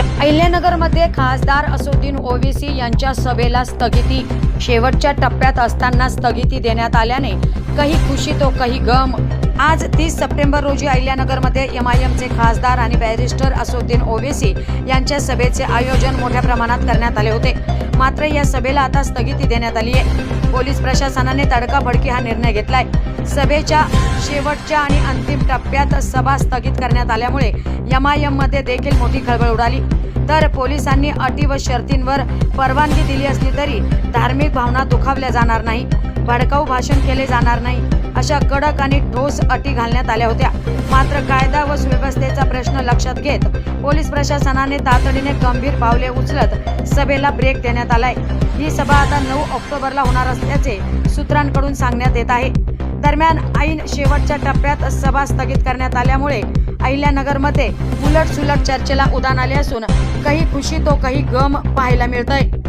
अहिल्यानगरमध्ये खासदार असुद्दीन ओवीसी यांच्या सभेला स्थगिती. शेवटच्या टप्प्यात असताना स्थगिती देण्यात आल्याने काही खुशी तो काही गम. आज तीस सप्टेंबर रोजी अहिल्यानगरमध्ये एम आय एमचे खासदार आणि बॅरिस्टर असुद्दीन ओवेसी यांच्या सभेचे आयोजन मोठ्या प्रमाणात करण्यात आले होते. मात्र या सभेला आता स्थगिती देण्यात आली आहे. पोलीस प्रशासनाने तडकाफडकी हा निर्णय घेतलाय. सभेच्या शेवटच्या आणि अंतिम टप्प्यात सभा स्थगित करण्यात आल्यामुळे एम आय एममध्ये देखील मोठी खळबळ उडाली. तर पोलिसांनी अटी व शर्तींवर परवानगी दिली असली तरी धार्मिक भावना दुखावल्या जाणार नाही. भडकाऊ भाषण केले जाणार नाही. अशा कडक आणि ठोस अटी घालण्यात आल्या होत्या. मात्र कायदा व सुव्यवस्थेचा प्रश्न लक्षात घेत पोलीस प्रशासनाने तातडीने गंभीर पावले उचलत सभेला ब्रेक देण्यात आलाय. ही सभा आता नऊ ऑक्टोबरला होणार असल्याचे सूत्रांकडून सांगण्यात येत आहे. दरम्यान ऐन शेवटच्या टप्प्यात सभा स्थगित करण्यात आल्यामुळे अहिल्यानगरमध्ये उलट सुलट चर्चेला उदान आले असून काही खुशी तो काही गम पाहायला मिळतंय.